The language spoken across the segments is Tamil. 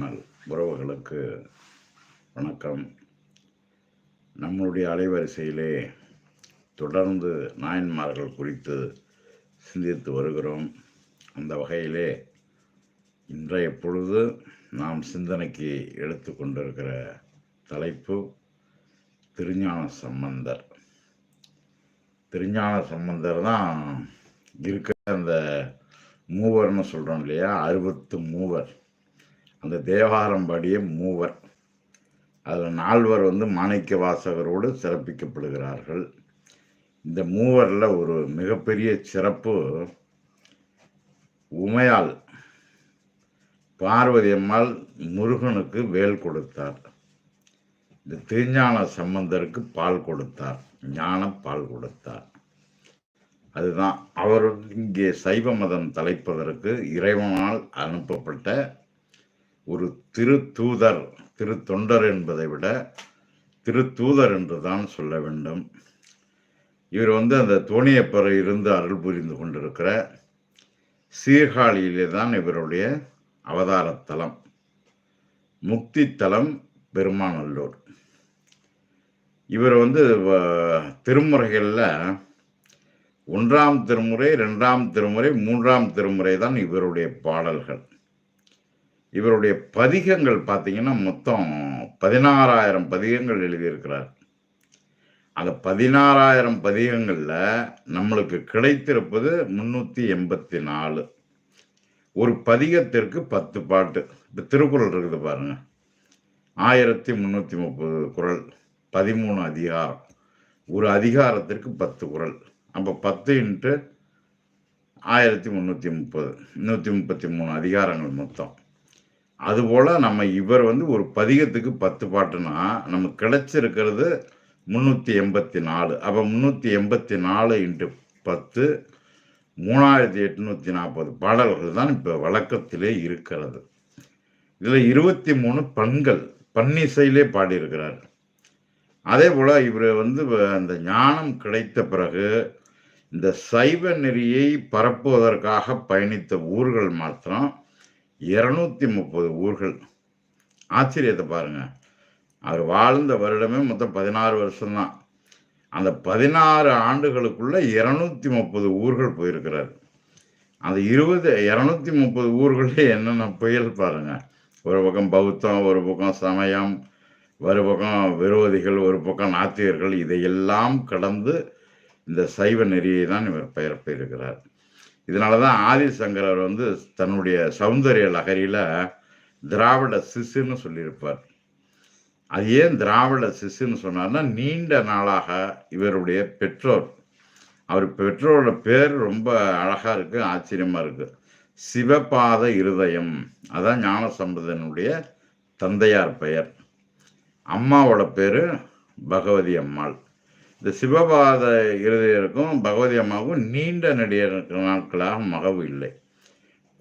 உறவுகளுக்கு வணக்கம். நம்மளுடைய அலைவரிசையிலே தொடர்ந்து நாயன்மார்கள் குறித்து சிந்தித்து வருகிறோம். அந்த வகையிலே இன்றைய பொழுது நாம் சிந்தனைக்கு எடுத்து கொண்டிருக்கிற தலைப்பு திருஞான சம்பந்தர். திருஞான சம்பந்தர் தான் இருக்கிற அந்த மூவர்னு சொல்கிறோம் இல்லையா? அறுபத்து மூவர். அந்த தேவாரம் பாடிய மூவர். அதில் நால்வர் வந்து மாணிக்க வாசகரோடு சிறப்பிக்கப்படுகிறார்கள். இந்த மூவரில் ஒரு மிகப்பெரிய சிறப்பு உமையால் பார்வதி அம்மாள் முருகனுக்கு வேல் கொடுத்தார். இந்த திருஞான சம்பந்தருக்கு பால் கொடுத்தார். ஞான பால் கொடுத்தார். அதுதான் அவர் இங்கே சைவ மதம் தலைப்பதற்கு இறைவனால் அனுப்பப்பட்ட ஒரு திருத்தூதர் திருத்தொண்டர் என்பதை விட திருத்தூதர் என்று தான் சொல்ல வேண்டும். இவர் வந்து அந்த தோணியப்பறை இருந்து அருள் புரிந்து கொண்டிருக்கிற சீர்காழியிலே தான் இவருடைய அவதாரத்தலம். முக்தித்தலம் பெருமாநல்லூர். இவர் வந்து திருமுறைகளில் ஒன்றாம் திருமுறை ரெண்டாம் திருமுறை மூன்றாம் திருமுறை தான் இவருடைய பாடல்கள். இவருடைய பதிகங்கள் பார்த்தீங்கன்னா மொத்தம் பதினாறாயிரம் பதிகங்கள் எழுதியிருக்கிறார். அந்த பதினாறாயிரம் பதிகங்களில் நம்மளுக்கு கிடைத்திருப்பது முன்னூற்றி எண்பத்தி நாலு ஒரு பதிகத்திற்கு பத்து பாட்டு. இப்போ திருக்குறள் இருக்குது பாருங்க. ஆயிரத்தி முந்நூற்றி முப்பது குரல் பதிமூணு அதிகாரம். ஒரு அதிகாரத்திற்கு பத்து குரல் அப்போ பத்து இன்ட்டு ஆயிரத்தி முந்நூற்றி முப்பது நூற்றி முப்பத்தி மூணு அதிகாரங்கள் மொத்தம். அதுபோல் நம்ம இவர் வந்து ஒரு பதிகத்துக்கு பத்து பாட்டுனா நமக்கு கிடச்சிருக்கிறது முந்நூற்றி எண்பத்தி நாலு. அப்போ முந்நூற்றி எண்பத்தி நாலு இன்ட்டு பத்து மூணாயிரத்தி எட்நூற்றி நாற்பது பாடல்கள் தான் இப்போ வழக்கத்திலே இருக்கிறது. இதில் இருபத்தி மூணு பண்கள் பன்னிசையிலே பாடியிருக்கிறார். அதே போல் இவர் வந்து அந்த ஞானம் கிடைத்த பிறகு இந்த சைவ நெறியை பரப்புவதற்காக பயணித்த ஊர்கள் மாத்திரம் இருநூத்தி முப்பது ஊர்கள். ஆச்சரியத்தை பாருங்க. அவர் வாழ்ந்த வருடமே மொத்தம் பதினாறு வருஷம்தான். அந்த பதினாறு ஆண்டுகளுக்குள்ள இருநூத்தி முப்பது ஊர்கள் போயிருக்கிறார். அந்த இருபது இரநூத்தி முப்பது ஊர்களே என்னென்ன புயல் பாருங்க. ஒரு பக்கம் பௌத்தம் ஒரு பக்கம் சமயம் ஒரு பக்கம் விரோதிகள் ஒரு பக்கம் நாத்திகர்கள் இதையெல்லாம் கடந்து இந்த சைவ நெறியை தான் இவர் பெயர் பெயர்க்கிறார் இதனால தான் ஆதிசங்கரர் வந்து தன்னுடைய சௌந்தரிய லகரியில் திராவிட சிசுன்னு சொல்லியிருப்பார். அது ஏன் திராவிட சிசுன்னு சொன்னார்னா நீண்ட நாளாக இவருடைய பெற்றோர் அவர் பெற்றோரோட பேர் ரொம்ப அழகாக இருக்குது ஆச்சரியமாக இருக்குது சிவபாத இருதயம் அதான் ஞானசம்பந்தனுடைய தந்தையார் பெயர். அம்மாவோட பேர் பகவதி அம்மாள். இந்த சிவபாத இருதயருக்கும் பகவதி அம்மாவுக்கும் நீண்ட நெடிய நாட்களாக மகவு இல்லை.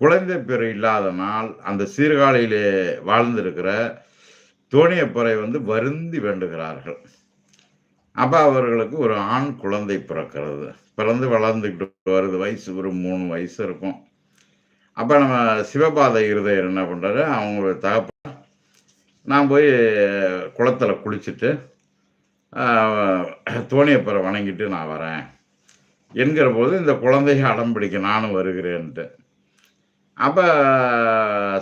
குழந்தை பேர் இல்லாத நாள் அந்த சீர்காழியிலே வாழ்ந்திருக்கிற தோணியப்பறை வந்து வருந்தி வேண்டுகிறார்கள். அப்போ அவர்களுக்கு ஒரு ஆண் குழந்தை பிறக்கிறது. பிறந்து வளர்ந்துக்கிட்டு வருது வயசு ஒரு மூணு வயசு இருக்கும். அப்போ நம்ம சிவபாத இருதயர் என்ன பண்ணுறாரு அவங்களோட தகப்ப நான் போய் குளத்தில் குளிச்சுட்டு தோணியப்பரை வணங்கிட்டு நான் வரேன். என்கிற போது இந்த குழந்தைய அடம் பிடிக்க நானும் வருகிறேன்ட்டு. அப்போ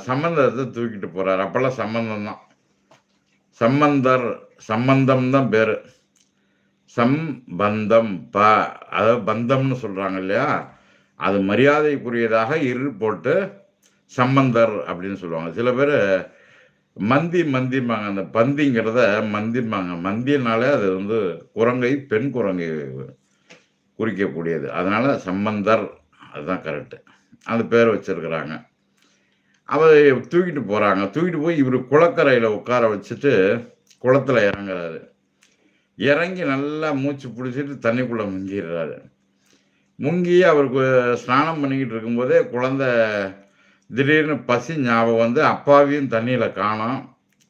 சம்பந்தத்தை தூக்கிட்டு போகிறார் அப்போல்லாம் சம்பந்தம் தான் சம்பந்தர் சம்பந்தம் தான் பேர். சம்பந்தம் ப. அதாவது பந்தம்னு சொல்கிறாங்க இல்லையா? அது மரியாதைக்குரியதாக இரு போட்டு சம்பந்தர் அப்படின்னு சொல்லுவாங்க. சில பேர் மந்தி மந்திம்பாங்க அந்த பந்திங்கிறத மந்திம்பாங்க மந்தினாலே அது வந்து குரங்கை பெண் குரங்கை குறிக்கக்கூடியது. அதனால் சம்பந்தர். அதுதான் கரெக்டு அந்த பேர் வச்சுருக்குறாங்க. அவர் தூக்கிட்டு போகிறாங்க தூக்கிட்டு போய் இவர் குளக்கரையில் உட்கார வச்சுட்டு குளத்தில் இறங்குறாரு. இறங்கி நல்லா மூச்சு பிடிச்சிட்டு தண்ணிக்குள்ளே முங்கிடுறாரு. முங்கி அவருக்கு ஸ்நானம் பண்ணிக்கிட்டு இருக்கும்போதே குழந்தை திடீர்னு பசி ஞாபகம் வந்து அப்பாவையும் தண்ணியில் காணோம்.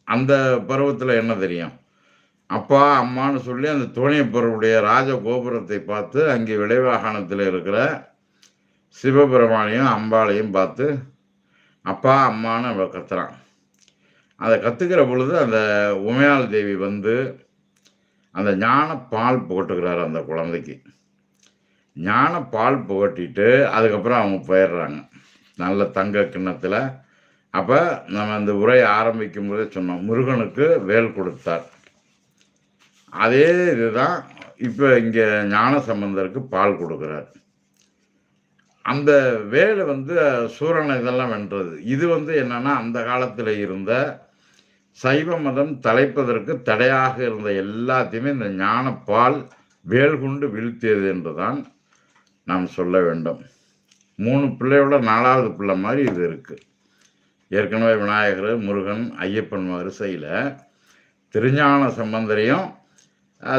அந்த பருவத்தில் என்ன தெரியும்? அப்பா அம்மான்னு சொல்லி அந்த தோணியப்பருடைய ராஜ கோபுரத்தை பார்த்து அங்கே விளைவாகனத்தில் இருக்கிற சிவபெருமானையும் அம்பாளையும் பார்த்து அப்பா அம்மான்னு அவள் கத்துறான். அதை கற்றுக்கிற பொழுது அந்த உமையாள் தேவி வந்து அந்த ஞான பால் புகட்டுகிறார் அந்த குழந்தைக்கு. ஞான பால் புகட்டிட்டு அதுக்கப்புறம் அவங்க போயிடுறாங்க. நல்ல தங்க கிண்ணத்தில். அப்போ நம்ம அந்த உரையை ஆரம்பிக்கும் போதே சொன்னோம் முருகனுக்கு வேல் கொடுத்தார். அதே இதுதான் இப்போ இங்கே ஞான சம்பந்தருக்கு பால் கொடுக்குறார். அந்த வேலை வந்து சூரனை இதெல்லாம் வென்றது. இது வந்து என்னென்னா அந்த காலத்தில் இருந்த சைவ மதம் தலைப்பதற்கு தடையாக இருந்த எல்லாத்தையுமே இந்த ஞான பால் வேல் கொண்டு வீழ்த்தியது என்றுதான் நாம் சொல்ல வேண்டும். மூணு பிள்ளையோட நாலாவது பிள்ளை மாதிரி இது இருக்குது ஏற்கனவே விநாயகர் முருகன் ஐயப்பன் வரிசையில் திருஞான சம்பந்தரையும்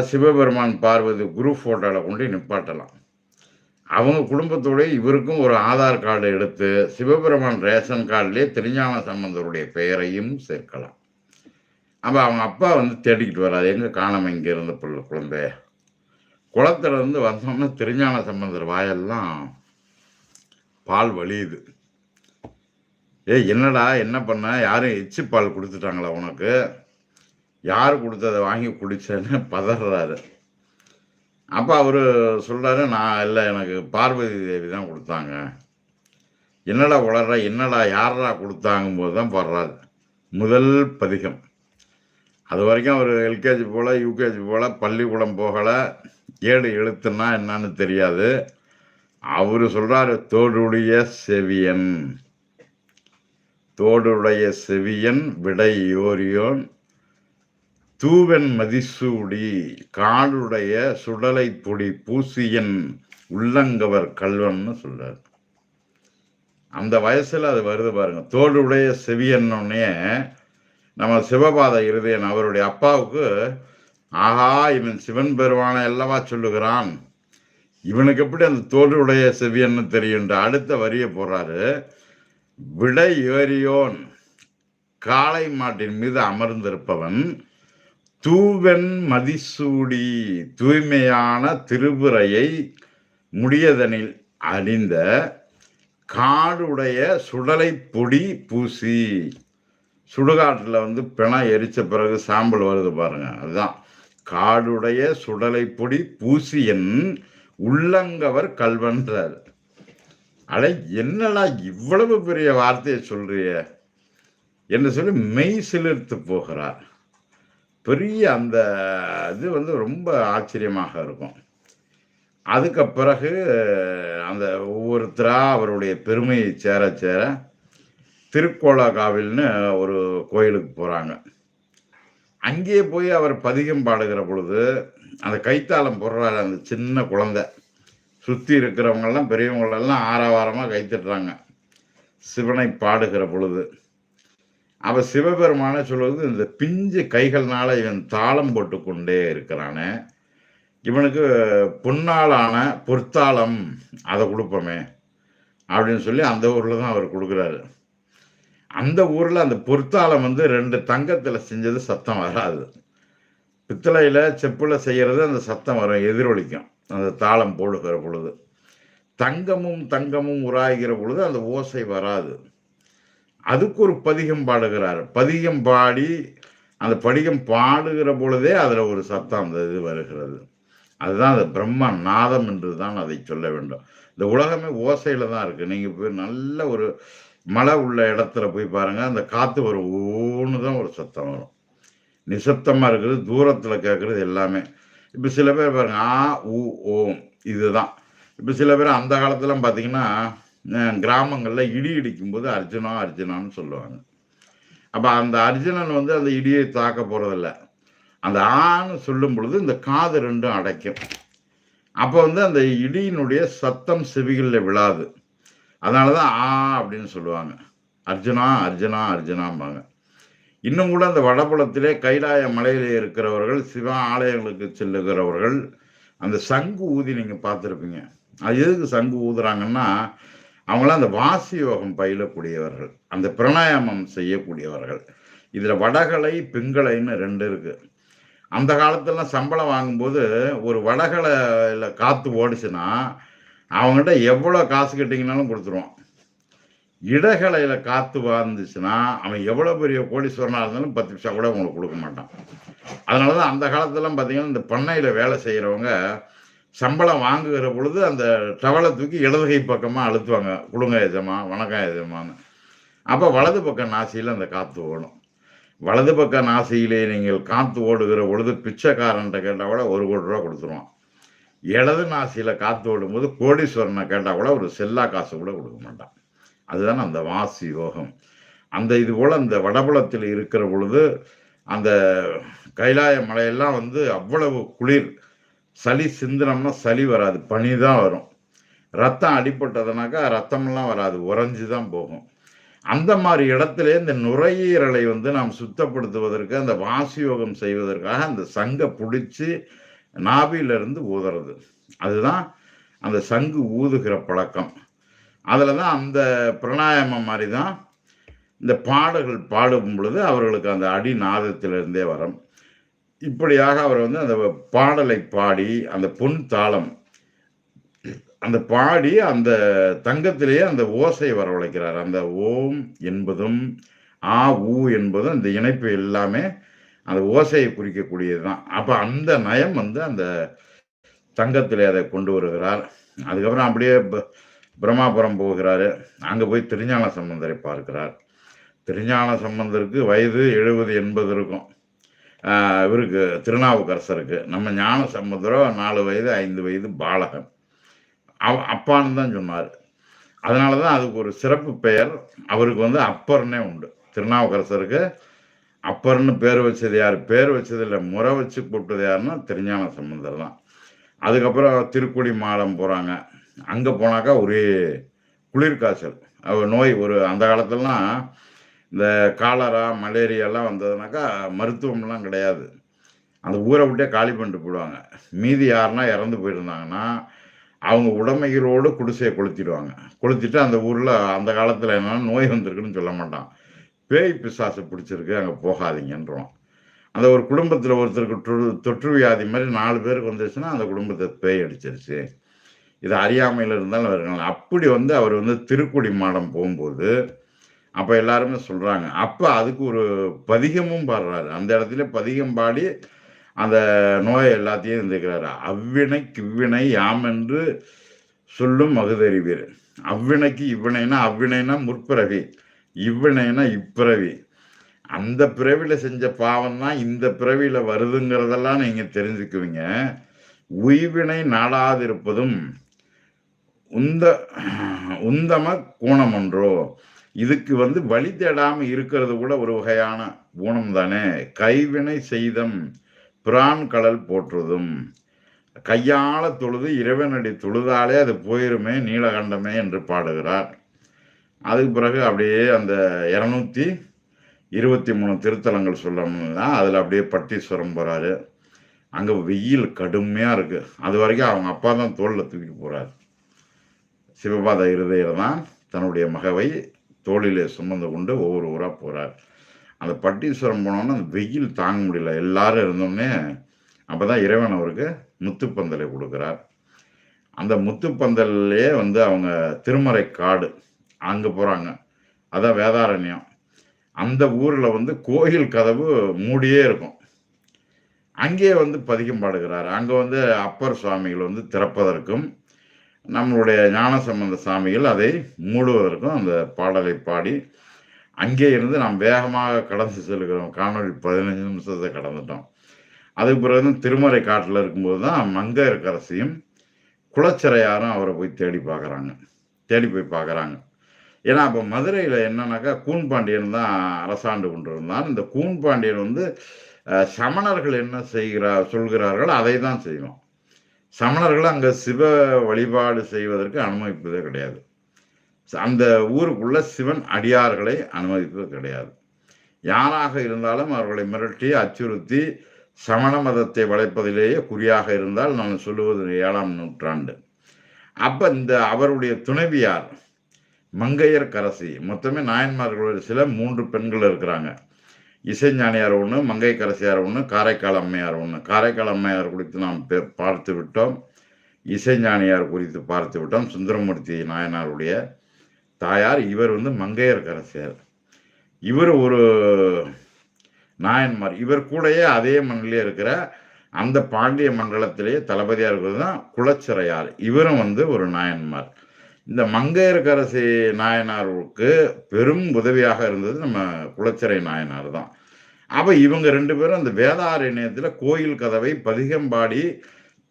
சிவபெருமான் பார்வதி குரு ஃபோட்டோவில் கொண்டு நிப்பாட்டலாம். அவங்க குடும்பத்தோடய இவருக்கும் ஒரு ஆதார் கார்டு எடுத்து சிவபெருமான் ரேஷன் கார்டுலேயே திருஞான சம்பந்தருடைய பெயரையும் சேர்க்கலாம். அப்போ அவங்க அப்பா வந்து தேடிக்கிட்டு வராது எங்கே காணாம இங்கே இருந்த பிள்ளை குழந்தை? குளத்துல இருந்து வந்தோம்னா திருஞான சம்பந்தர் வாயெல்லாம் பால் வலியுது. ஏய் என்னடா என்ன பண்ண? யாரும் எச்சி பால் கொடுத்துட்டாங்களா உனக்கு? யார் கொடுத்ததை வாங்கி குடிச்சேன்னு பதறாரு. அப்போ அவர் சொல்கிறாரு நான் இல்லை எனக்கு பார்வதி தேவி தான் கொடுத்தாங்க. என்னடா வளர்ற என்னடா யாரா கொடுத்தாங்கும் போது தான் படுறாரு. முதல் பதிகம். அது வரைக்கும் அவர் எல்கேஜி போல் யூகேஜி போல் பள்ளிக்கூடம் போகலை. ஏடு எழுத்துன்னா என்னன்னு தெரியாது. அவர் சொல்கிறாரு தோடுடைய செவியன். தோடுடைய செவியன் விடை யோரியோன். தூவன் மதிசூடி காடுடைய சுடலை பொடி பூசியன் உள்ளங்கவர் கல்வன்னு சொல்றார். அந்த வயசுல அது வருது பாருங்க. தோடுடைய செவியன்னொன்னே நம்ம சிவபாத இருதயன் அவருடைய அப்பாவுக்கு ஆஹா இவன் சிவன் பெருவானை அல்லவா சொல்லுகிறான்? இவனுக்கு எப்படி அந்த தோடுடைய செவியன்னு தெரியுன்ற அடுத்த வரியை போறாரு. விடை ஏறியோன். காளை மாட்டின் மீது அமர்ந்திருப்பவன் தூவென் மதிசூடி தூய்மையான திருவுரையை முடியதனில் அணிந்த காடுடைய சுடலை பொடி பூசி. சுடுகாட்டில் வந்து பிணம் எரித்த பிறகு சாம்பல் வருது பாருங்க அதுதான். காடுடைய சுடலை பொடி பூசியன் உள்ளங்கவர் கல்வன்றார். அட என்னடா இவ்வளவு பெரிய வார்த்தையை சொல்றிய? என்று சொல்லி மெய் சிலிர்த்து போகிறார். பெரிய அந்த இது வந்து ரொம்ப ஆச்சரியமாக இருக்கும். அதுக்கு பிறகு அந்த ஒவ்வொருத்தரா அவருடைய பெருமையை சேர சேர திருக்கோலகாவில்னு ஒரு கோயிலுக்கு போகிறாங்க அங்கேயே போய் அவர் பதிகம் பாடுகிற பொழுது அந்த கைத்தாளம் போடுறாரு அந்த சின்ன குழந்தை. சுற்றி இருக்கிறவங்கெல்லாம் பெரியவங்களெல்லாம் ஆரவாரமாக கைத்திடுறாங்க சிவனை பாடுகிற பொழுது. அவ சிவபெருமான சொல்வது இந்த பிஞ்சு கைகள்னால இவன் தாளம் போட்டுக்கொண்டே இருக்கிறானே. இவனுக்கு பொன்னாலான பொற்தாளம் அதை கொடுப்போமே அப்படின்னு சொல்லி அந்த ஊரில் தான் அவர் கொடுக்குறாரு. அந்த ஊரில் அந்த பொற்தாளம் வந்து ரெண்டு தங்கத்தில் செஞ்சது சத்தம் வராது. பித்தளையில் செப்பில் செய்கிறது அந்த சத்தம் வரும் எதிரொலிக்கும். அந்த தாளம் போடுகிற பொழுது. தங்கமும் தங்கமும் உராய்கிற பொழுது அந்த ஓசை வராது. அதுக்கு ஒரு பதிகம் பாடுகிறார். பதிகம் பாடி அந்த படிகம் பாடுகிற பொழுதே அதில் ஒரு சத்தம் அந்த இது வருகிறது. அதுதான் அந்த பிரம்ம நாதம் என்று தான் அதை சொல்ல வேண்டும். இந்த உலகமே ஓசையில் தான் இருக்குது நீங்கள் போய் நல்ல ஒரு மழை உள்ள இடத்துல போய் பாருங்கள் அந்த காற்று வரும் ஓன்னு தான் ஒரு சத்தம் வரும். நிசப்தமாக இருக்கிறது தூரத்தில் கேட்குறது எல்லாமே. இப்போ சில பேர் பாருங்க ஆ உ ஓம் இதுதான். இப்போ சில பேர் அந்த காலத்துலாம் பார்த்தீங்கன்னா கிராமங்களில் இடி இடிக்கும்போது அர்ஜுனா அர்ஜுனான்னு சொல்லுவாங்க. அப்போ அந்த அர்ஜுனன் வந்து அந்த இடியை தாக்க போகிறதில்ல அந்த ஆன்னு சொல்லும் பொழுது இந்த காது ரெண்டும் அடைக்கும். அப்போ வந்து அந்த இடியினுடைய சத்தம் செவிகளில் விழாது. அதனால தான் ஆ அப்படின்னு சொல்லுவாங்க. அர்ஜுனா அர்ஜுனா அர்ஜுனாம்பாங்க. இன்னும் கூட அந்த வடபுலத்திலே கைலாய மலையிலே இருக்கிறவர்கள் சிவ ஆலயங்களுக்கு செல்லுகிறவர்கள் அந்த சங்கு ஊதி நீங்கள் பார்த்துருப்பீங்க. அது எதுக்கு சங்கு ஊதுறாங்கன்னா அவங்களாம் அந்த வாசி யோகம் பயிலக்கூடியவர்கள் அந்த பிராணாயாமம் செய்யக்கூடியவர்கள். இதில் வடகலை பிங்களைன்னு ரெண்டு இருக்கு. அந்த காலத்துலலாம் சம்பளம் வாங்கும்போது ஒரு வடகலையில் காற்று ஓடிச்சுன்னா அவங்ககிட்ட எவ்வளோ காசு கட்டிங்கனாலும் கொடுத்துருவோம் இடகலையில் காத்து வாழ்ந்துச்சுன்னா அவன் எவ்வளோ பெரிய கோடீஸ்வரனாக இருந்தாலும் பத்து பைசா கூட உங்களுக்கு கொடுக்க மாட்டான். அதனாலதான் அந்த காலத்துலாம் பார்த்தீங்கன்னா இந்த பண்ணையில் வேலை செய்கிறவங்க சம்பளம் வாங்குகிற பொழுது அந்த டவலை தூக்கி இடதுகை பக்கமாக அழுத்துவாங்க. குடுங்க எஜமா வணக்கம் எஜமான்னு. அப்போ வலது பக்க நாசியில் அந்த காற்று ஓடும். வலது பக்க நாசியிலே நீங்கள் காற்று ஓடுகிற பொழுது பிச்சைக்காரன்ட்ட கேட்டால் கூட ஒரு கோடி ரூபா கொடுத்துருவான். இடது நாசியில் காற்று ஓடும்போது கோடீஸ்வரனை கேட்டால் கூட ஒரு செல்லா காசு கூட கொடுக்க மாட்டான். அதுதான் அந்த வாசி யோகம். அந்த இது போல் அந்த வடபுலத்தில் இருக்கிற பொழுது அந்த கைலாய மலையெல்லாம் வந்து அவ்வளவு குளிர். சளி சிந்தினம்னா சளி வராது பனி தான் வரும். ரத்தம் அடிபட்டதுனாக்கா ரத்தமெல்லாம் வராது உறைஞ்சி தான் போகும். அந்த மாதிரி இடத்துல இந்த நுரையீரலை வந்து நாம் சுத்தப்படுத்துவதற்கு அந்த வாசி யோகம் செய்வதற்காக அந்த சங்கை பிடிச்சி நாபிலிருந்து ஊதுறது. அதுதான் அந்த சங்கு ஊதுகிற பழக்கம். அதில் தான் அந்த பிரணாயாமம் மாதிரி தான் இந்த பாடல்கள் பாடும் பொழுது அவர்களுக்கு அந்த அடி நாதத்திலிருந்தே வரும். இப்படியாக அவர் வந்து அந்த பாடலை பாடி அந்த பொன் தாளம் அந்த பாடி அந்த தங்கத்திலேயே அந்த ஓசை வரவழைக்கிறார். அந்த ஓம் என்பதும் ஆ ஊ என்பதும் இந்த இணைப்பு எல்லாமே அந்த ஓசையை குறிக்கக்கூடியது தான் அப்போ அந்த நயம் வந்து அந்த தங்கத்திலே அதை கொண்டு வருகிறார். அதுக்கப்புறம் அப்படியே ப- பிரம்மாபுரம் போகிறாரு. அங்கே போய் திருஞான சம்பந்தரை பார்க்கிறார். திருஞான சம்பந்தருக்கு வயது எழுபது எண்பது இருக்கும். இவருக்கு திருநாவுக்கரசருக்கு. நம்ம ஞான சம்பந்தரோ நாலு வயது ஐந்து வயது பாலகன். அவ அப்பான்னு தான் சொன்னார். அதனால தான் அதுக்கு ஒரு சிறப்பு பெயர். அவருக்கு வந்து அப்பர்னே உண்டு. திருநாவுக்கரசருக்கு அப்பர்னு பேர் வச்சது யார்? பேர் வச்சது இல்லை முறை வச்சு கூப்பிட்டது யாருன்னா திருஞான சம்பந்தர் தான். அதுக்கப்புறம் திருக்குடி மாடம் போகிறாங்க அங்கே போனாக்கா ஒரே குளிர் காய்ச்சல் நோய் ஒரு அந்த காலத்துலலாம் இந்த காலரா மலேரியாலாம் வந்ததுனாக்கா மருத்துவம்லாம் கிடையாது. அந்த ஊரை விட்டே காலி பண்ணிட்டு போயிடுவாங்க. மீதி யாருன்னா இறந்து போயிருந்தாங்கன்னா அவங்க உடமைகளோடு குடிசையை கொளுத்திடுவாங்க. கொளுத்திட்டு அந்த ஊரில் அந்த காலத்தில் என்னென்னா நோய் வந்திருக்குன்னு சொல்ல மாட்டான். பேய் பிசாசு பிடிச்சிருக்கு அங்கே போகாதீங்கன்றோம். அந்த ஒரு குடும்பத்தில் ஒருத்தருக்கு தொற்று வியாதி மாதிரி நாலு பேருக்கு வந்துருச்சுன்னா அந்த குடும்பத்தை பேய் அடிச்சிருச்சு. இது அறியாமையில் இருந்தாலும் இருக்கலாம். அப்படி வந்து அவர் வந்து திருக்குடி மாடம் போகும்போது அப்போ எல்லாருமே சொல்கிறாங்க அப்போ அதுக்கு ஒரு பதிகமும் பாடுறாரு. அந்த இடத்துல பதிகம் பாடி அந்த நோயை எல்லாத்தையும் இருந்துக்கிறாரு அவ்வினை கிவ்வினை யாம் என்று சொல்லும் மகுதறிவீர். அவ்வினைக்கு இவ்வினைனா அவ்வினைனா முற்பிறவி இவ்வினைனா இப்பிறவி. அந்த பிறவியில் செஞ்ச பாவம் தான் இந்த பிறவியில் வருதுங்கிறதெல்லாம் நீங்கள் தெரிஞ்சுக்குவீங்க. உய்வினை நாடாதிருப்பதும் உந்த உந்தம கூணமன்றோ? இதுக்கு வந்து வழி தேடாமல் இருக்கிறது கூட ஒரு வகையான ஊனம் தானே. கைவினை செய்தம் பிரான் கடல் போற்றுதும். கையால தொழுது இறைவனடி தொழுதாலே அது போயிருமே நீலகண்டமே என்று பாடுகிறார். அதுக்கு பிறகு அப்படியே அந்த இரநூத்தி இருபத்தி மூணு திருத்தலங்கள் சொல்லணும்னா அதில் அப்படியே பட்டீஸ்வரம் போகிறாரு அங்கே வெயில் கடுமையாக இருக்குது அது வரைக்கும் அவங்க அப்பா தான் தோளில் தூக்கி போகிறாரு சிவபாத இருதயர் தான் தன்னுடைய மகவை தோளிலே சுமந்து கொண்டு ஒவ்வொரு ஊராக போகிறார் அந்த பட்டீஸ்வரம் போனோன்னா அந்த வெயில் தாங்க முடியல. எல்லாரும் இருந்தோடனே அப்போ தான் இறைவன் அவருக்கு முத்துப்பந்தலை கொடுக்குறார். அந்த முத்துப்பந்தல்லையே வந்து அவங்க திருமறை காடு அங்கே போகிறாங்க அதான் வேதாரண்யம். அந்த ஊரில் வந்து கோயில் கதவு மூடியே இருக்கும். அங்கேயே வந்து பதிகம் பாடுகிறார். அங்கே வந்து அப்பர் சுவாமிகள் வந்து திறப்பதற்கும் நம்மளுடைய ஞானசம்பந்த சாமிகள் அதை மூடுவதற்கும் அந்த பாடலை பாடி அங்கே இருந்து நாம் வேகமாக கடந்து செல்கிறோம். காணொளி பதினஞ்சு நிமிஷத்தை கடந்துட்டோம். அதுக்கு பிறகு திருமறை காட்டில் இருக்கும்போது தான் மங்கையரசையும் குளச்சிறையாரும் அவரை போய் தேடி பார்க்குறாங்க. தேடி போய் பார்க்குறாங்க. ஏன்னா அப்போ மதுரையில் என்னன்னாக்கா கூன்பாண்டியன் தான் அரசாண்டு கொண்டிருந்தான். இந்த கூன்பாண்டியன் வந்து சமணர்கள் என்ன செய்கிறார் சொல்கிறார்கள் அதை தான் செய்வோம் சமணர்கள் அங்கே சிவ வழிபாடு செய்வதற்கு அனுமதிப்பதே கிடையாது. அந்த ஊருக்குள்ள சிவன் அடியார்களை அனுமதிப்பது கிடையாது. யாராக இருந்தாலும் அவர்களை மிரட்டி அச்சுறுத்தி சமண மதத்தை வளைப்பதிலேயே குறியாக இருந்தால் நான் சொல்லுவது ஏழாம் நூற்றாண்டு. அப்போ இந்த அவருடைய துணைவியார் மங்கையர் கரசி மொத்தமே நாயன்மார்களோட சில மூன்று பெண்கள் இருக்கிறாங்க. இசைஞானியார் ஒன்று மங்கை கரசியார் ஒன்று காரைக்கால் அம்மையார் ஒன்று காரைக்கால் அம்மையார் குறித்து நாம் பார்த்து விட்டோம். இசைஞானியார் குறித்து பார்த்து விட்டோம். சுந்தரமூர்த்தி நாயனாருடைய தாயார் இவர் வந்து மங்கையர்கரசியார் இவர் ஒரு நாயன்மார். இவர் கூடயே அதே மண்ணிலே இருக்கிற அந்த பாண்டிய மண்டலத்திலேயே தளபதியாக இருக்கிறது தான் குலச்சிறையார். இவரும் வந்து ஒரு நாயன்மார். இந்த மங்கையர்கரசி நாயனாருக்கு பெரும் உதவியாக இருந்தது நம்ம குலச்சிறை நாயனார் தான். அப்போ இவங்க ரெண்டு பேரும் அந்த வேதாரண்யத்தில் கோயில் கதவை பதிகம்பாடி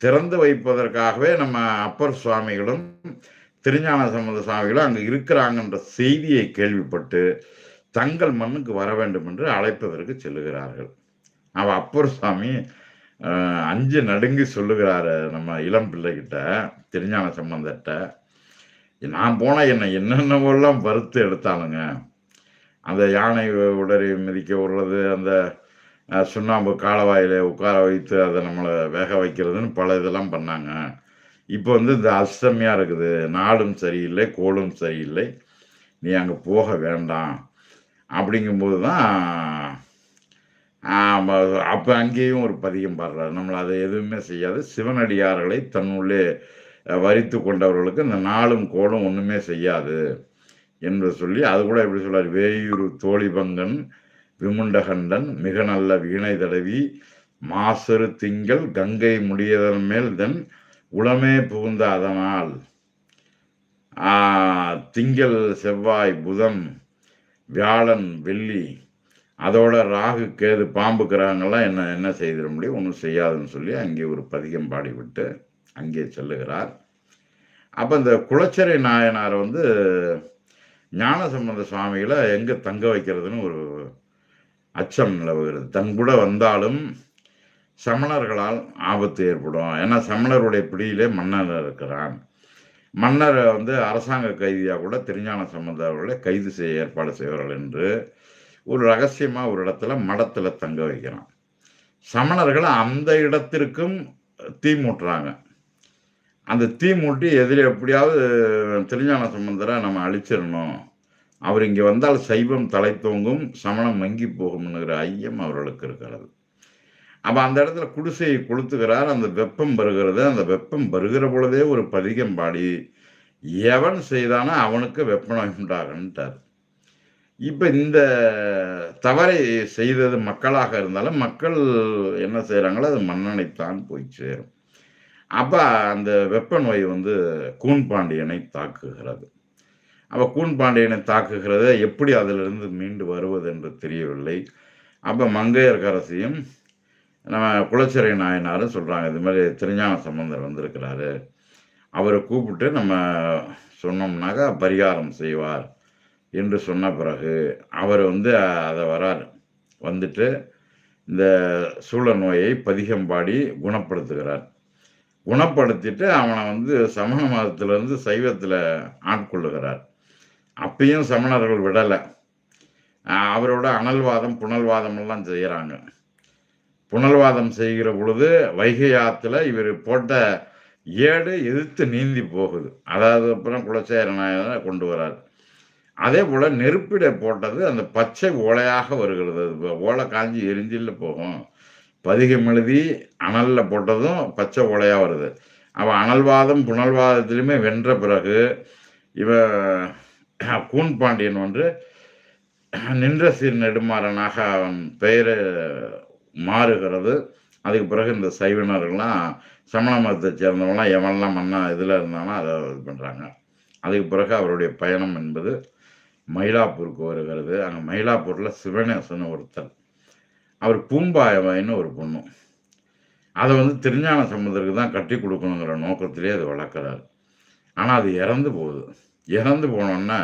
திறந்து வைப்பதற்காகவே நம்ம அப்பர் சுவாமிகளும் திருஞான சம்பந்த சுவாமிகளும் அங்கே இருக்கிறாங்கன்ற செய்தியை கேள்விப்பட்டு தங்கள் மண்ணுக்கு வர வேண்டும் என்று அழைப்பதற்கு செல்லுகிறார்கள். அவ அப்பர் சுவாமி அஞ்சு நடுங்கி சொல்லுகிறாரு நம்ம இளம் பிள்ளைகிட்ட திருஞான சம்பந்தட்ட நான் போனால் என்னை என்னென்னவெல்லாம் வறுத்து எடுத்தாலுங்க அந்த யானை உடறி மிதிக்க விடுறது அந்த சுண்ணாம்பு காலவாயில் உட்கார வைத்து அதை நம்மளை வேக வைக்கிறதுன்னு பல இதெல்லாம் பண்ணாங்க. இப்போ வந்து இந்த அஸ்தமியாக இருக்குது. நாடும் சரியில்லை கோளும் சரியில்லை. நீ அங்கே போக வேண்டாம். அப்படிங்கும்போது தான் அப்போ அங்கேயும் ஒரு பதிகம் பாடுறாரு. நம்மளை அதை எதுவுமே செய்யாது. சிவனடியார்களை தன்னுள்ளே வரித்து கொண்டவர்களுக்கு இந்த நாளும் கோளும் ஒன்றுமே செய்யாது. என்று சொல்லி அது கூட எப்படி சொல்றார் வேயூரு தோழிபங்கன் விமுண்டகண்டன் மிக நல்ல வீணை தடவி மாசரு திங்கள் கங்கை முடியதன் மேல் தன் உளமே புகுந்த அதனால் திங்கள் செவ்வாய் புதன் வியாழன் வெள்ளி அதோட ராகு கேது பாம்பு கிரகங்கள்லாம் என்ன என்ன செய்திட முடியும்? ஒன்றும் செய்யாதுன்னு சொல்லி அங்கே ஒரு பதிகம் பாடிவிட்டு அங்கே செல்லுகிறார். அப்போ இந்த குளச்சரை நாயனார் வந்து ஞானசம்பந்த சுவாமிகளை எங்கே தங்க வைக்கிறதுன்னு ஒரு அச்சம் நிலவுகிறது. தன் கூட வந்தாலும் சமணர்களால் ஆபத்து ஏற்படும். ஏன்னா சமணருடைய பிடியிலே மன்னர் இருக்கிறான். மன்னர் வந்து அரசாங்க கைதியாக கூட திருஞான சம்பந்த அவர்களை கைது செய்ய ஏற்பாடு செய்வார்கள் என்று ஒரு ரகசியமாக ஒரு இடத்துல மடத்தில் தங்க வைக்கிறான். சமணர்களை அந்த இடத்திற்கும் தீ மூட்டுறாங்க. அந்த தீ மூட்டி எதிரி எப்படியாவது திருஞான சம்பந்தரை நம்ம அழிச்சிடணும். அவர் இங்கே வந்தால் சைவம் தலை தோங்கும் சமணம் மங்கி போகும்னுங்கிற ஐயம் அவர்களுக்கு இருக்கிறது. அப்போ அந்த இடத்துல குடிசையை கொளுத்துகிறார் அந்த வெப்பம் வருகிறது. அந்த வெப்பம் வருகிற பொழுதே ஒரு பதிகம் பாடி எவன் செய்தானோ அவனுக்கு வெப்பம் உண்டாகன்ட்டார் இப்போ இந்த தவறை செய்தது மக்களாக இருந்தாலும் மக்கள் என்ன செய்கிறாங்களோ அது மன்னனைத்தான் போய் சேரும். அப்போ அந்த வெப்ப நோய் வந்து கூன் பாண்டியனை தாக்குகிறது. அப்போ கூன் பாண்டியனை எப்படி அதிலிருந்து மீண்டு வருவது என்று தெரியவில்லை. அப்போ மங்கையர்கரசியும் நம்ம குலச்சிறை நாயனாரும் சொல்கிறாங்க இது மாதிரி திருஞான சம்பந்தர் வந்திருக்கிறாரு. அவரை கூப்பிட்டு நம்ம சொன்னோம்னாக்கா பரிகாரம் செய்வார் என்று சொன்ன பிறகு அவர் வந்து அதை வரார். வந்துட்டு இந்த சூழ நோயை பதிகம்பாடி குணப்படுத்துகிறார். குணப்படுத்திட்டு அவனை வந்து சமண மதத்திலிருந்து சைவத்தில் ஆட்கொள்ளுகிறார். அப்பயும் சமணர்கள் விடலை. அவரோட அனல்வாதம் புனல்வாதம் எல்லாம் செய்கிறாங்க புனல்வாதம் செய்கிற பொழுது வைகை ஆற்றுல இவர் போட்ட ஏடு எதிர்த்து நீந்தி போகுது. அதாவது அப்புறம் குலசேர நாயனை கொண்டு வரார். அதே போல் நெருப்பிட போட்டது அந்த பச்சை ஓலையாக வருகிறது. அது ஓலை காஞ்சி எரிஞ்சில் போகும். பதிகம் எழுதி அனலில் போட்டதும் பச்சை ஓலையாக வருது. அவன் அனல்வாதம் புனல்வாதத்திலுமே வென்ற பிறகு இவ கூன் பாண்டியன் வந்து நின்ற சீர் நெடுமாறனாக அவன் பெயர் மாறுகிறது. அதுக்கு பிறகு இந்த சைவனர்கள்லாம் சமண மதத்தை சேர்ந்தவங்களாம் எவன்லாம் மன்னா இதில் இருந்தானோ அதை இது பண்ணுறாங்க அதுக்கு பிறகு அவருடைய பயணம் என்பது மயிலாப்பூருக்கு வருகிறது. அங்கே மயிலாப்பூரில் சிவனேசன் ஒருத்தர் அவர் பூம்பாயவாயின்னு ஒரு பொண்ணு. அதை வந்து திருஞான சம்பந்தருக்கு தான் கட்டி கொடுக்கணுங்கிற நோக்கத்திலே அது வளர்க்குறாரு. ஆனால் அது இறந்து போகுது. இறந்து போனோன்னா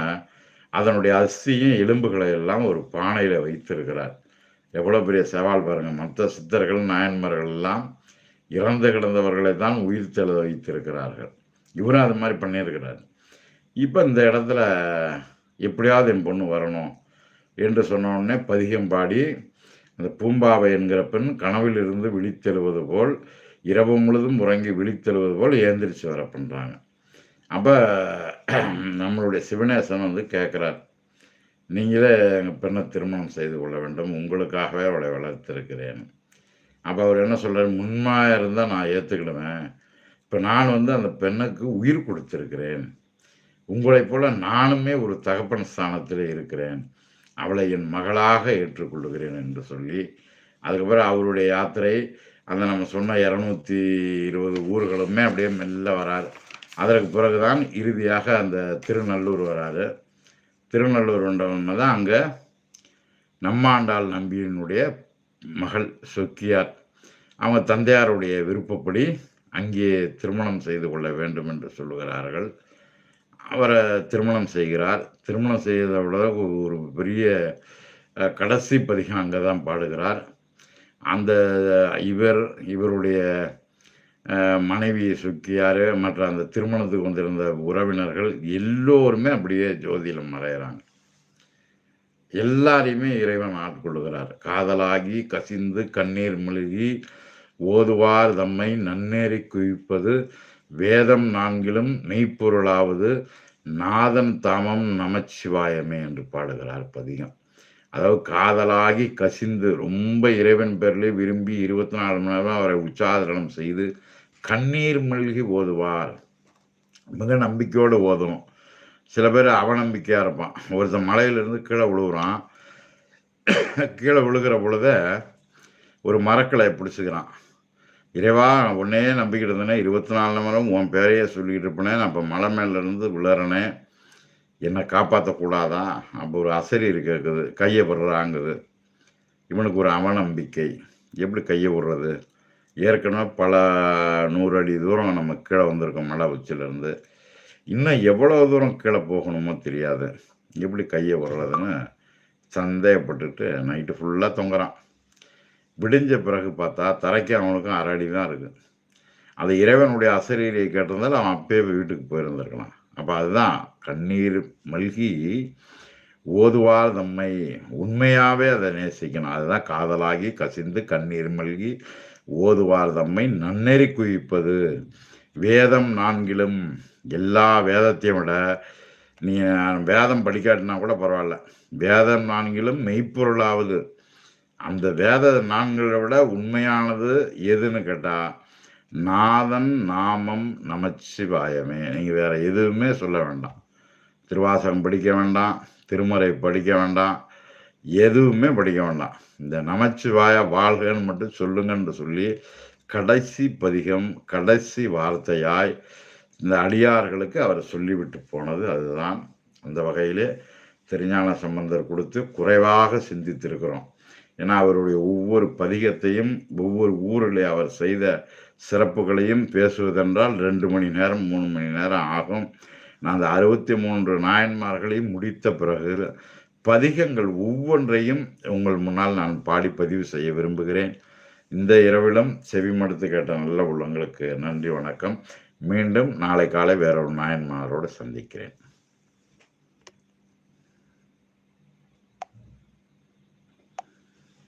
அதனுடைய அஸ்தியும் எலும்புகளை எல்லாம் ஒரு பானையில் வைத்திருக்கிறார். எவ்வளோ பெரிய சவால் பாருங்கள் மற்ற சித்தர்கள் நாயன்மார்கள் எல்லாம் இறந்து கிடந்தவர்களை தான் உயிர் தெழுத வைத்திருக்கிறார்கள். இவரும் அது மாதிரி பண்ணியிருக்கிறார். இப்போ இந்த இடத்துல எப்படியாவது என் பொண்ணு வரணும் என்று சொன்ன உடனே பதிகம் பாடி அந்த பூம்பாவை என்கிற பெண் கனவில் இருந்து விழித்தெழுவது போல் இரவு முழுதும் உறங்கி விழித்தெழுவது போல் ஏந்திரிச்சு வர பண்ணுறாங்க அப்போ நம்மளுடைய சிவநேசன் வந்து கேட்குறார் நீங்களே எங்கள் பெண்ணை திருமணம் செய்து கொள்ள வேண்டும் உங்களுக்காகவே அவளை வளர்த்திருக்கிறேன். அப்போ அவர் என்ன சொல்கிறார் முன்மாக இருந்தால் நான் ஏற்றுக்கிடுவேன் இப்போ நான் வந்து அந்த பெண்ணுக்கு உயிர் கொடுத்துருக்கிறேன். உங்களைப் போல் நானுமே ஒரு தகப்பன் ஸ்தானத்தில் இருக்கிறேன். அவளை என் மகளாக ஏற்றுக்கொள்கிறேன் என்று சொல்லி அதுக்கப்புறம் அவருடைய யாத்திரை அந்த நம்ம சொன்ன இரநூத்தி இருபது ஊர்களுமே அப்படியே மெல்ல வராரு. அதற்கு பிறகுதான் இறுதியாக அந்த திருநல்லூர் வராரு. திருநள்ளூர் வந்தவன் தான் அங்கே நம்மாண்டாள் நம்பியினுடைய மகள் சொக்கியார் அவங்க தந்தையாருடைய விருப்பப்படி அங்கே திருமணம் செய்து கொள்ள வேண்டும் என்று சொல்லுகிறார்கள். அவரை திருமணம் செய்கிறார். திருமணம் செய்ததை விட ஒரு பெரிய கடைசி பதிகம் அங்கே தான் பாடுகிறார். அந்த இவர் இவருடைய மனைவியை மனைவி சுக்கியார் மற்ற அந்த திருமணத்துக்கு வந்திருந்த உறவினர்கள் எல்லோருமே அப்படியே ஜோதியிலும் மறையிறாங்க. எல்லாரையுமே இறைவன் ஆட்கொள்கிறார் காதலாகி கசிந்து கண்ணீர் மெழுகி ஓதுவார் தம்மை நன்னேறி குவிப்பது வேதம் நான்கிலும் மெய்ப்பொருளாவது நாதம் தாமம் நமச்சிவாயமே என்று பாடுகிறார் பதிகம். அதாவது காதலாகி கசிந்து ரொம்ப இறைவன் பேரிலே விரும்பி இருபத்தி நாலு மணி நேரம் அவரை உச்சாதனம் செய்து கண்ணீர் மல்கி ஓதுவார். மிக நம்பிக்கையோடு ஓதணும். சில பேர் அவநம்பிக்கையாக இருப்பான். ஒருத்தன் மலையிலேருந்து கீழே விழுகுறான் கீழே விழுகிற பொழுத ஒரு மரக்கிளை பிடிச்சிக்கிறான். இறைவா உன்னையே நம்பிக்கிட்டு இருந்தேனே இருபத்தி நாலு நேரம் உன் பேரையே சொல்லிக்கிட்டு இருப்பேனே நான் இப்போ மலை மேலேருந்து விழறனே என்னை காப்பாற்றக்கூடாதா அப்போ ஒரு அசரி கேட்குது கையை விடுறாங்குது. இவனுக்கு ஒரு அவநம்பிக்கை. எப்படி கையை விடுறது? ஏற்கனவே பல நூறு அடி தூரம் நம்ம கீழே வந்திருக்கோம் மலை உச்சிலேருந்து இன்னும் எவ்வளோ தூரம் கீழே போகணுமோ தெரியாது. எப்படி கையை விடுறதுன்னு சந்தேகப்பட்டுட்டு நைட்டு ஃபுல்லாக தொங்குறான். விடிஞ்ச பிறகு பார்த்தா தரைக்கு அவனுக்கும் அரடி தான் இருக்குது அது இறைவனுடைய அசரீரியை கேட்டிருந்தாலும் அவன் அப்பயே வீட்டுக்கு போயிருந்திருக்கலாம். அப்போ அதுதான் கண்ணீர் மல்கி ஓதுவார் நம்மை உண்மையாகவே அதை நேசிக்கணும். அதுதான் காதலாகி கசிந்து கண்ணீர் மல்கி ஓதுவார் தம்மை. நன்னெறி குவிப்பது. வேதம் நான்கிலும் எல்லா வேதத்தையும் விட நீ வேதம் படிக்காட்டினா கூட பரவாயில்ல. வேதம் நான்கிலும் மெய்ப்பொருளாவது. அந்த வேத நான்களை விட உண்மையானது எதுன்னு கேட்டால் நாதன் நாமம் நமச்சிவாயமே. நீங்கள் வேறு எதுவுமே சொல்ல வேண்டாம். திருவாசகம் படிக்க வேண்டாம் திருமறை படிக்க வேண்டாம் எதுவுமே படிக்க வேண்டாம். இந்த நமச்சிவாய வாழ்கன்னு மட்டும் சொல்லுங்கன்னு சொல்லி கடைசி பதிகம் கடைசி வார்த்தையாய் இந்த அடியார்களுக்கு அவர் சொல்லிவிட்டு போனது அதுதான். அந்த வகையிலே திருஞான சம்பந்தர் கொடுத்து குறைவாக சிந்தித்திருக்கிறோம். ஏன்னா அவருடைய ஒவ்வொரு பதிகத்தையும் ஒவ்வொரு ஊரில் அவர் செய்த சிறப்புகளையும் பேசுவதென்றால் ரெண்டு மணி நேரம் மூணு மணி நேரம் ஆகும். நான் அந்த அறுபத்தி மூன்று நாயன்மார்களையும் முடித்த பிறகு பதிகங்கள் ஒவ்வொன்றையும் உங்கள் முன்னால் நான் பாடி பதிவு செய்ய விரும்புகிறேன். இந்த இரவிலும் செவிமடுத்து கேட்ட நல்ல உள்ளங்களுக்கு நன்றி வணக்கம். மீண்டும் நாளை காலை வேற ஒரு நாயன்மாரோடு சந்திக்கிறேன்.